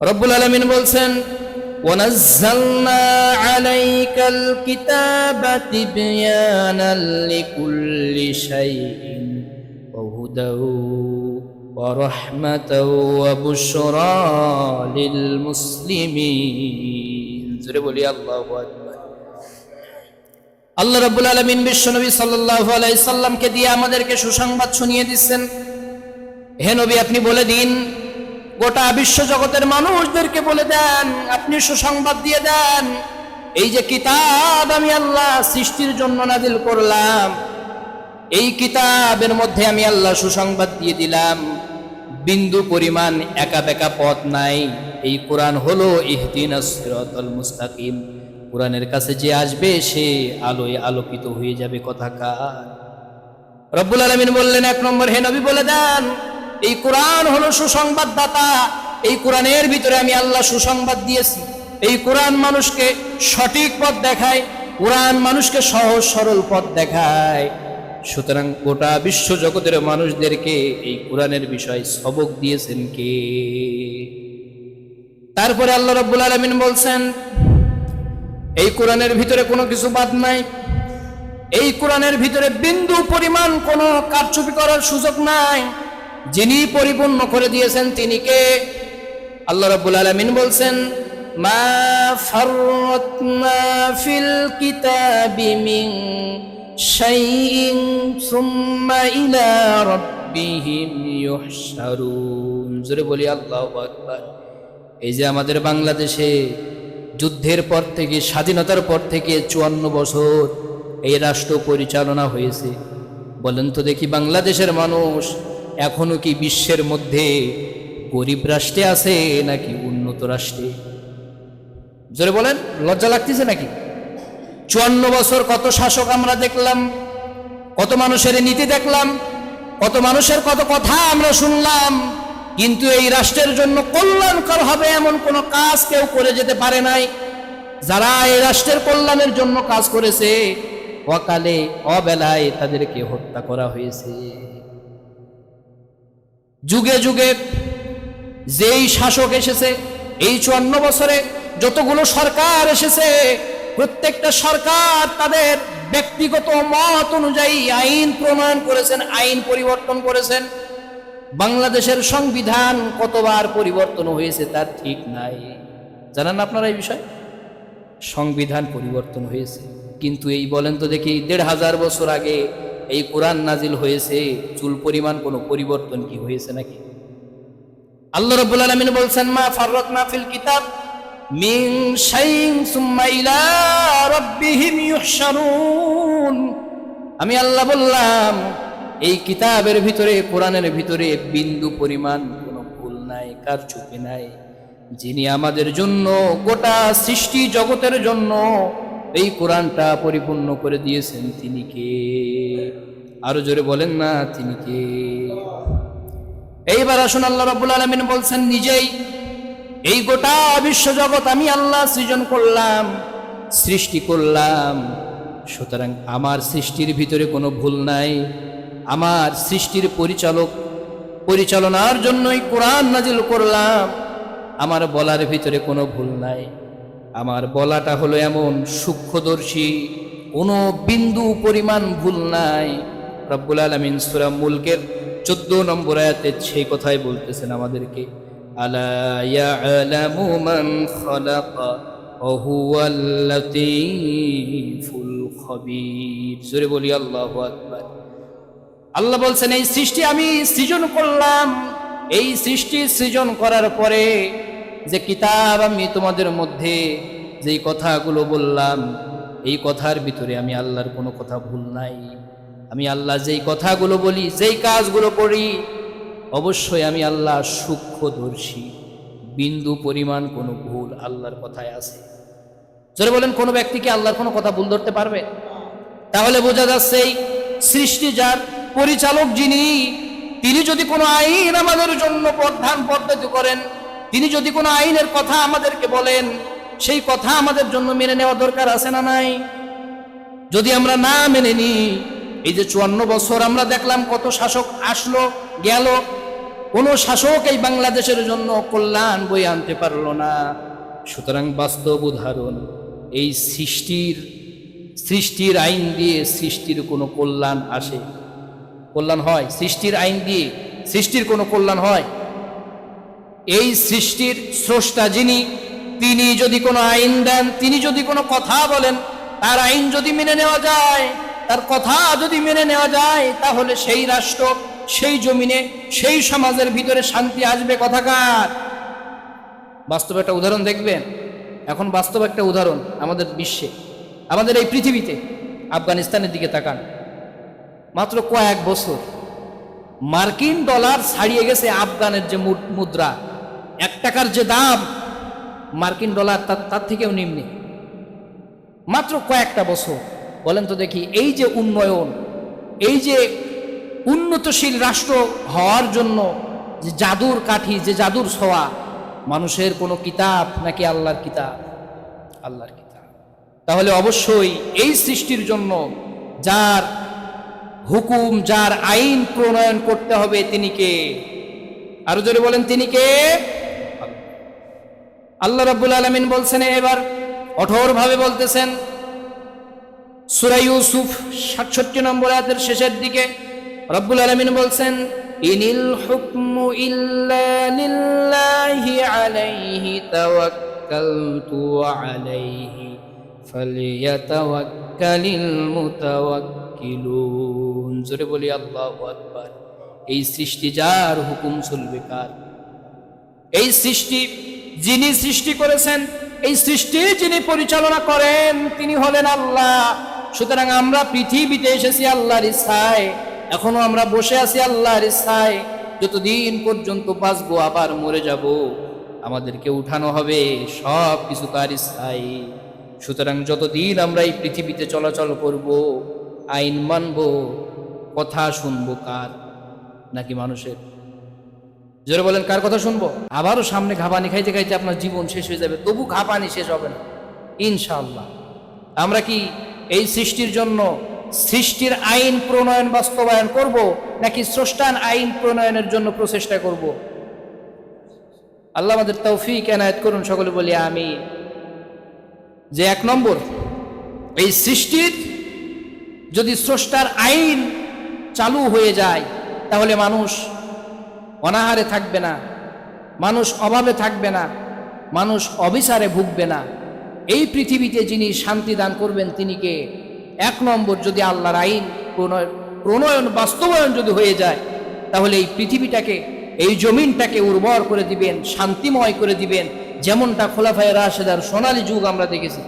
রব্বুল আলমিন বলছেন ونزلنا عليك الكتاب تبيانا لكل شيء وهدى ورحمة وبشرى للمسلمين জোরে বলি আল্লাহু আকবার আল্লাহ রাব্বুল আলামিন বিশ্বনবী সাল্লাল্লাহু আলাইহি সাল্লামকে দিয়ে আমাদেরকে সুসংবাদ শুনিয়ে দিচ্ছেন হে নবী আপনি বলে দিন গোটা বিশ্ব জগতের মানুষদেরকে বলে দেন, আপনি সুসংবাদ দিয়ে দেন, এই যে কিতাব আমি আল্লাহ সৃষ্টির জন্য নাজিল করলাম, এই কিতাবের মধ্যে আমি আল্লাহ সুসংবাদ দিয়ে দিলাম। বিন্দু পরিমাণ একা বেকা পথ নাই। এই কোরআন হলো সিরাতাল মুস্তাকিম। কোরআনের কাছে যে আসবে, সে আলোয় আলোকিত হয়ে যাবে কথাকার রব্বুল আলমিন বললেন, এক নম্বর, হে নবী বলে দেন এই কোরআন হলো সুসংবাদদাতা। এই কোরআনের ভিতরে আমি আল্লাহ সুসংবাদ দিয়েছি। এই কোরআন মানুষকে সঠিক পথ দেখায়, কোরআন মানুষকে সহজ সরল পথ দেখায়। সুতরাং গোটা বিশ্ব জগতের মানুষদেরকে এই কোরআনের বিষয় সবক দিয়েছেন কে? তারপরে আল্লাহ রব্বুল আলমিন বলছেন, এই কোরআনের ভিতরে কোনো কিছু বাদ নাই। এই কোরআনের ভিতরে বিন্দু পরিমাণ কোনো কারচুপি করার সুযোগ নাই। যিনি পরিপূর্ণ করে দিয়েছেন তিনি কে? আল্লাহ রাব্বুল আলামিন বলছেন, মা ফাররাতনা ফিল কিতাবি মিন শাইইন সুম্মা ইলা রাব্বিহিম ইউহশারুন। জোরে বলি, আল্লাহু আকবার। এই যে আমাদের বাংলাদেশে যুদ্ধের পর থেকে, স্বাধীনতার পর থেকে চুয়ান্ন বছর এই রাষ্ট্র পরিচালনা হয়েছে। বলেন তো দেখি বাংলাদেশের মানুষ এখনও কি বিশ্বের মধ্যে গরিব রাষ্ট্রে আছে নাকি উন্নত রাষ্ট্রে? জোরে বলেন, লজ্জা লাগতেছে নাকি? চুয়ান্ন বছর কত শাসক আমরা দেখলাম, কত মানুষের নীতি দেখলাম, কত মানুষের কত কথা আমরা শুনলাম, কিন্তু এই রাষ্ট্রের জন্য কল্যাণকর হবে এমন কোনো কাজ কেউ করে যেতে পারে নাই। যারা এই রাষ্ট্রের কল্যাণের জন্য কাজ করেছে, অকালে, অবেলায় তাদেরকে হত্যা করা হয়েছে। যুগে যুগে যেই শাসক এসেছে, এই চুয়ান্ন বছরে যতগুলো সরকার এসেছে, প্রত্যেকটা সরকার তাদের ব্যক্তিগত মত অনুযায়ী আইন প্রণয়ন করেছেন, আইন পরিবর্তন করেছেন। বাংলাদেশের সংবিধান কতবার পরিবর্তন হয়েছে তার ঠিক নাই। জানান আপনারা এই বিষয়? সংবিধান পরিবর্তন হয়েছে। কিন্তু এই বলেন তো দেখি, দেড় হাজার বছর আগে এই কোরআন নাজিল হয়েছে, চুল পরিমাণ কোনো পরিবর্তন কি হয়েছে নাকি? আল্লাহ রাব্বুল আলামিন বলছেন, মা ফাররাতনা ফিল কিতাব মিন শাইইন সুম্মা ইলা রাব্বিহিম ইউহশারুন। আমি আল্লাহ বললাম, এই কিতাবের ভিতরে, কোরআনের ভিতরে বিন্দু পরিমাণ কোনো ভুল নাই, কার চুপি নাই। যিনি আমাদের জন্য গোটা সৃষ্টি জগতের জন্য এই কোরআনটা পরিপূর্ণ করে দিয়েছেন তিনি কে? আরও জোরে বলেন না, তিনি কে? এইবার আসুন আল্লাহ রাব্বুল আলামিন বলছেন, নিজেই এই গোটা বিশ্ব জগৎ আমি আল্লাহ সৃজন করলাম, সৃষ্টি করলাম। সুতরাং আমার সৃষ্টির ভিতরে কোনো ভুল নাই। আমার সৃষ্টির পরিচালক পরিচালনার জন্যই কোরআন নাজিল করলাম। আমার বলার ভিতরে কোনো ভুল নাই। আমার বলাটা হলো এমন, সূক্ষ্মদর্শী, কোনো বিন্দু পরিমাণ ভুল নাই। রব্বুল আলমিন সুরা মুলকের চোদ্দ নম্বর আয়াতে সেই কথাই বলতেছেন আমাদেরকে। বলি, আল্লাহু আল্লাহ বলছেন, এই সৃষ্টি আমি সৃজন করলাম। এই সৃষ্টি সৃজন করার পরে যে কিতাব আমি তোমাদের মধ্যে, যেই কথাগুলো বললাম, এই কথার ভিতরে আমি আল্লাহর কোনো কথা ভুল নাই। আমি আল্লাহ যেই কথাগুলো বলি, যেই কাজগুলো করি, অবশ্যই আমি আল্লাহ সূক্ষ্মদর্শী, বিন্দু পরিমাণ কোনো ভুল আল্লাহর কথায় আছে। জোরে বলেন, কোনো ব্যক্তি কি আল্লাহর কোনো কথা ভুল ধরতে পারবে? তাহলে বোঝা যাচ্ছে, এই সৃষ্টি যার পরিচালক যিনি, তিনি যদি কোনো আইন আমাদের জন্য প্রধান পদ্ধতি করেন তিনি যদি কোনো আইনের কথা আমাদেরকে বলেন, সেই কথা আমাদের জন্য মেনে নেওয়া দরকার আছে না নাই? যদি আমরা না মেনে নিই এই যে চুয়ান্ন বছর আমরা দেখলাম কত শাসক আসলো, গেল, কোনো শাসক এই বাংলাদেশের জন্য কল্যাণ বই আনতে পারল না। সুতরাং বাস্তব উদাহরণ, এই সৃষ্টির সৃষ্টির আইন দিয়ে সৃষ্টির কোনো কল্যাণ আসে? কল্যাণ হয়? সৃষ্টির আইন দিয়ে সৃষ্টির কোনো কল্যাণ হয়? এই সৃষ্টির স্রষ্টা যিনি, তিনি যদি কোনো আইন দেন, তিনি যদি কোনো কথা বলেন, তার আইন যদি মেনে নেওয়া যায়, তার কথা যদি মেনে নেওয়া যায়, তাহলে সেই রাষ্ট্র, সেই জমিনে, সেই সমাজের ভিতরে শান্তি আসবে কথাকার? বাস্তব একটা উদাহরণ দেখবেন? এখন বাস্তব একটা উদাহরণ আমাদের বিশ্বে, আমাদের এই পৃথিবীতে, আফগানিস্তানের দিকে তাকান। মাত্র কয়েক বছর, মার্কিন ডলার ছাড়িয়ে গেছে আফগানের যে মুদ্রা। এক টাকার যে দাম, মার্কিন ডলার তার থেকেও নিম্নে। মাত্র কয়েকটা বছর, বলেন তো দেখি, এই যে উন্নয়ন, এই যে উন্নতশীল রাষ্ট্র হওয়ার জন্য যে জাদুর কাঠি, যে জাদুর ছোঁয়া, মানুষের কোনো কিতাব নাকি আল্লাহর কিতাব? আল্লাহর কিতাব। তাহলে অবশ্যই এই সৃষ্টির জন্য যার হুকুম, যার আইন প্রণয়ন করতে হবে তিনি কে? আরও জোরে বলেন, তিনি কে? আল্লাহ রাব্বুল আলামিন বলছেন, এবার কঠোর ভাবে বলতেছেন, সূরা ইউসুফ 67 নম্বর আয়াতের শেষের দিকে রব্বুল আলামিন বলছেন, ইনিল হুকমু ইল্লা লিল্লাহি আলাইহি তাওয়াক্কালতু আলাইহি ফালিয়াতাওয়াক্কালিল মুতাওয়াক্কিলুন। জোরে বলি, আল্লাহু আকবার। এই সৃষ্টি যার হুকুম চলবে কার? এই সৃষ্টি যিনি সৃষ্টি করেছেন, এই সৃষ্টি যিনি পরিচালনা করেন, তিনি হলেন আল্লাহ। সুতরাং আমরা পৃথিবীতে এসেছি আল্লাহর ইচ্ছায়, এখনও আমরা বসে আছি আল্লাহর ইচ্ছায়। যতদিন পর্যন্ত বাঁচবো, আবার মরে যাব। আমাদেরকে উঠানো হবে সব কিছু তার ইচ্ছায়। সুতরাং যতদিন আমরা এই পৃথিবীতে চলাচল করব, আইন মানব, কথা শুনব কার? নাকি মানুষের? জোরে বলেন, কার কথা শুনব? আবারও সামনে ঘাপানি খাইতে খাইতে আপনার জীবন শেষ হয়ে যাবে, তবু ঘাপানি শেষ হবে না। ইনশাল্লাহ আমরা কি এই সৃষ্টির জন্য সৃষ্টির আইন প্রণয়ন বাস্তবায়ন করব, নাকি স্রষ্টান আইন প্রণয়নের জন্য প্রচেষ্টা করব? আল্লাহ আমাদের তৌফিক, এনায়ত করুন, সকলে বলি আমি যে এক নম্বর, এই সৃষ্টির যদি স্রষ্টার আইন চালু হয়ে যায়, তাহলে মানুষ অনাহারে থাকবে না, মানুষ অভাবে থাকবে না, মানুষ অবিচারে ভুগবে না। এই পৃথিবীতে যিনি শান্তি দান করবেন, তিনি কে? এক নম্বর যদি আল্লাহর আইন প্রণয়- প্রণয়ন, বাস্তবায়ন যদি হয়ে যায়, তাহলে এই পৃথিবীটাকে, এই জমিনটাকে উর্বর করে দিবেন, শান্তিময় করে দিবেন, যেমনটা খোলাফায় রাশেদার সোনালী যুগ আমরা দেখেছি।